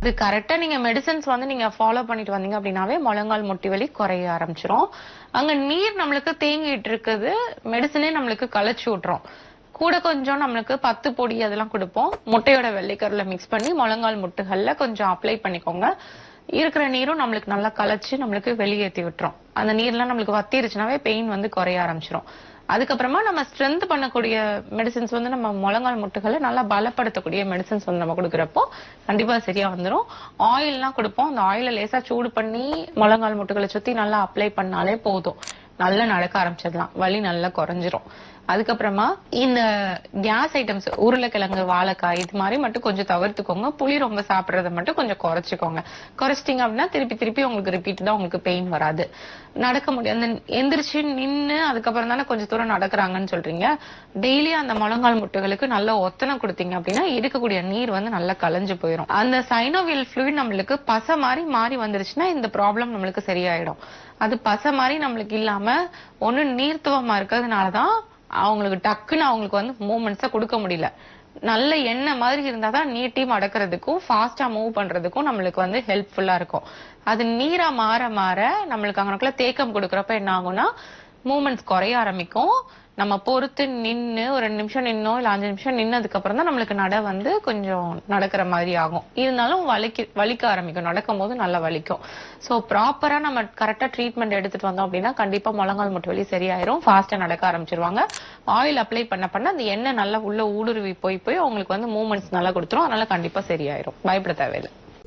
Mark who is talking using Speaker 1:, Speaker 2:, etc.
Speaker 1: இது கரெக்டா நீங்க மெடிசன்ஸ் வந்து நீங்க ஃபாலோ பண்ணிட்டு வந்தீங்க அப்படின்னாவே முழங்கால் முட்டி வலி குறைய ஆரம்பிச்சிரும். அங்க நீர் நம்மளுக்கு தேங்கிட்டு இருக்குது. மெடிசனே நம்மளுக்கு களைச்சு விட்டுரும். கூட கொஞ்சம் நம்மளுக்கு பத்து பொடி அதெல்லாம் கொடுப்போம். முட்டையோட வெள்ளைக்கரில் மிக்ஸ் பண்ணி முழங்கால் முட்டுகள்ல கொஞ்சம் அப்ளை பண்ணிக்கோங்க. இருக்கிற நீரும் நம்மளுக்கு நல்லா களைச்சு நம்மளுக்கு வெளியேற்றி விட்டுரும். அந்த நீர்லாம் நம்மளுக்கு வத்திருச்சுனாவே பெயின் வந்து குறைய ஆரம்பிச்சிரும். அதுக்கப்புறமா நம்ம ஸ்ட்ரென்த் பண்ணக்கூடிய மெடிசின்ஸ் வந்து நம்ம முழங்கால் முட்டுகளை நல்லா பலப்படுத்தக்கூடிய மெடிசன்ஸ் வந்து நம்ம கொடுக்குறப்போ கண்டிப்பா சரியா வந்துடும் ஆயில்லாம் கொடுப்போம். அந்த ஆயில லேசா சூடு பண்ணி முழங்கால் முட்டுகளை சுத்தி நல்லா அப்ளை பண்ணாலே போதும். நல்லா நடக்க ஆரம்பிச்சிடலாம். வலி நல்லா குறைஞ்சிரும். அதுக்கப்புறமா இந்த கேஸ் ஐட்டம்ஸ் உருளைக்கிழங்கு வாழைக்காய் இது மாதிரி மட்டும் கொஞ்சம் தவிர்த்துக்கோங்க. புளி ரொம்ப சாப்பிடுறத மட்டும் கொஞ்சம் குறைச்சிக்கோங்க. குறைச்சிட்டீங்க அப்படின்னா திருப்பி திருப்பி உங்களுக்கு ரிப்பீட் தான் உங்களுக்கு பெயின் வராது. நடக்க முடியாது. அந்த எந்திரிச்சு நின்னு அதுக்கப்புறம் தானே கொஞ்சம் தூரம் நடக்கிறாங்கன்னு சொல்றீங்க. டெய்லி அந்த முழங்கால் முட்டுகளுக்கு நல்ல ஒத்தனை கொடுத்தீங்க அப்படின்னா இருக்கக்கூடிய நீர் வந்து நல்லா கலைஞ்சு போயிடும் அந்த சைனோவியல் ஃப்ளூயிட் நம்மளுக்கு பசை மாதிரி மாறி வந்துருச்சுன்னா இந்த ப்ராப்ளம் நம்மளுக்கு சரியாயிடும். அது பசை மாதிரி நம்மளுக்கு இல்லாம ஒண்ணு நீர்த்துவமா இருக்கிறதுனாலதான் அவங்களுக்கு டக்குன்னு அவங்களுக்கு வந்து மூமெண்ட்ஸை கொடுக்க முடியல. நல்ல எண்ணெய் மாதிரி இருந்தாதான் நீட்டி அடக்கிறதுக்கும் ஃபாஸ்டா மூவ் பண்றதுக்கும் நம்மளுக்கு வந்து ஹெல்ப்ஃபுல்லா இருக்கும். அது நீரா மாற மாற நம்மளுக்கு அங்கனக்குள்ள தேக்கம் கொடுக்கறப்ப என்ன ஆகும்னா மூமெண்ட்ஸ் குறைய ஆரம்பிக்கும். நம்ம பொறுத்து நின்று ஒரு ரெண்டு நிமிஷம் நின்னோ இல்ல அஞ்சு நிமிஷம் நின்னதுக்கு அப்புறம் தான் நம்மளுக்கு நட வந்து கொஞ்சம் நடக்கிற மாதிரி ஆகும். இருந்தாலும் வலிக்கு வலிக்க ஆரம்பிக்கும். நடக்கும் போது நல்லா வலிக்கும். சோ ப்ராப்பரா நம்ம கரெக்டா ட்ரீட்மெண்ட் எடுத்துட்டு வந்தோம் அப்படின்னா கண்டிப்பா முழங்கால் முட்டு வலி சரியாயிரும். ஃபாஸ்டா நடக்க ஆரம்பிச்சிருவாங்க. ஆயில் அப்ளை பண்ண பண்ண அந்த எண்ணெய் நல்லா உள்ள ஊடுருவி போய் போய் அவங்களுக்கு வந்து மூமெண்ட்ஸ் நல்லா கொடுத்துரும். அதனால கண்டிப்பா சரியாயிரும். பயப்பட தேவையில்லை.